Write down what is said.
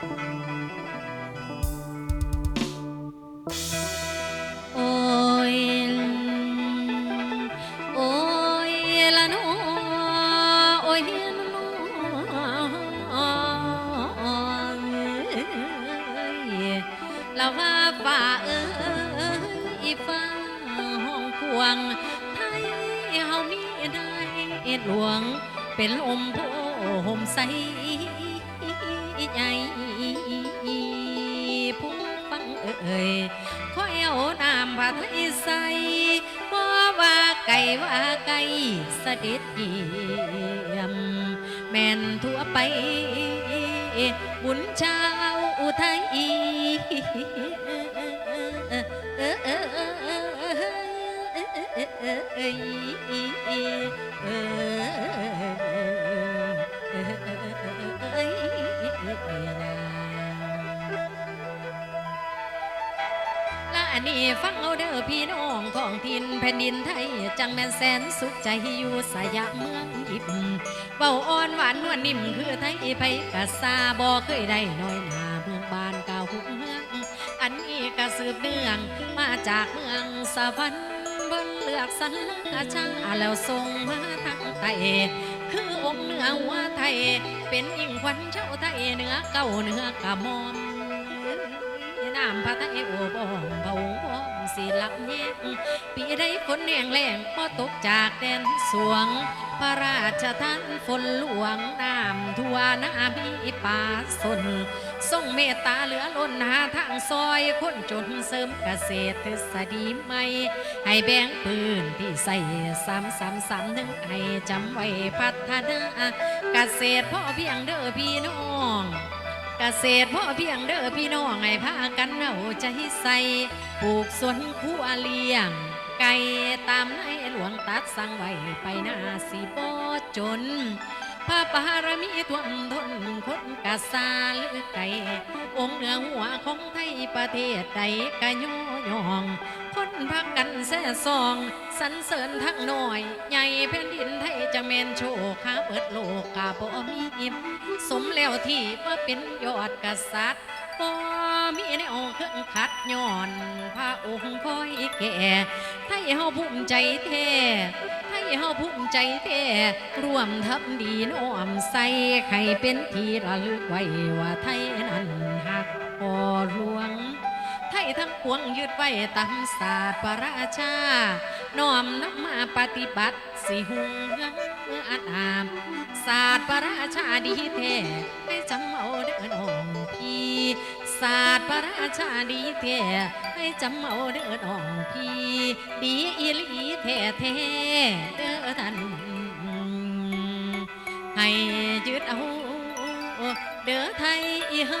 là hoa và ơi pha hồng cuồng, thay hồng mi đai luồng, bên ôm bộ hôm say. ใสใหญ่ผู้ฟังเอ่ยขอเอาน้ำผ้าไทยใส่บ่ว่าไก่ว่าไก่เสด็จเยี่ยมแม่นทั่วไป บุญชาวอุทัยและอัน นี้ฟังเอาเด้อพี่น้องของทินแผ่นดินไทย จังแม่นแสนสุขใจอยู่สยามเมืองอิบเบาอ่อนหวานนวลนิ่มคือไทยไผกะซาบ่เคยได้น้อยหนาเมืองบานกาหุกเมือง อันนี้ก็สืบเนื่องมาจากเมืองสวรรค์บนเลือกสรรราชาแล้วส่งมาทางไตคือองค์เหนือหัวไทย เป็นยิ่งขวัญเจ้าไทยเหนือเก่าเหนือกะมอม น้ำพระไทยโอบอมเบาบอมสีลับแยงปีใดฝนแหงแรงพอตกจากแดนสวง พระราชทานฝนหลวงน้ำทั่วนามีป่าสนทรงเมตตาเหลือล้นหาทางซอยคนจนเสริมเกษตรทฤษฎีใหม่ ให้แบ่งปืนที่ใส่ซ้ำซ้ำซ้ำนึงให้จำไว้พัฒนาเกษตรพ่อเพียงเด้อพี่น้อง ษตรพ่อเพียงเด้อพี่น้องให้พากันเอาใจใส่ปลูกสวนครัวเลี้ยง ไก่ตามในหลวงตัดสั่งไว้ไปหน้าสีบ่จนพระปารมีทวมทนคนกะซาหรือไก่องค์เหนือหัวของไทยประเทศใดกะยอยอง พักกันแซ่ซองสรรเสริญทั้งหน้อย ใหญ่แผ่นดินไทยจะเมนโชคข้าเปิดโลกกาบ่มีอิ่มสมแล้วที่ว่าเป็นยอดกษัตริย์บ่มีแนวเครื่องขัดย้อนพระองค์คอยแก่ไทยเฮาภูมิใจแท้ไทยเฮาภูมิใจแท้ร่วมทับดีน้อมใส่ใครเป็นที่ระลึกไว้ว่าไทยนั้นหักพอหลวง ทั้งปวงยึดไว้ตามศาสตร์พระราชา น้อมนำมาปฏิบัติสิหุงเฮืออัดอามศาสตร์พระราชาดีแท้ให้จำเอาเด้อน้องพี่ศาสตร์พระราชาดีแท้ให้จำเอาเด้อน้องพี่ดีอีหลีแท้แท้เด้อท่านให้ยึดเอาเด้อไทยเฮา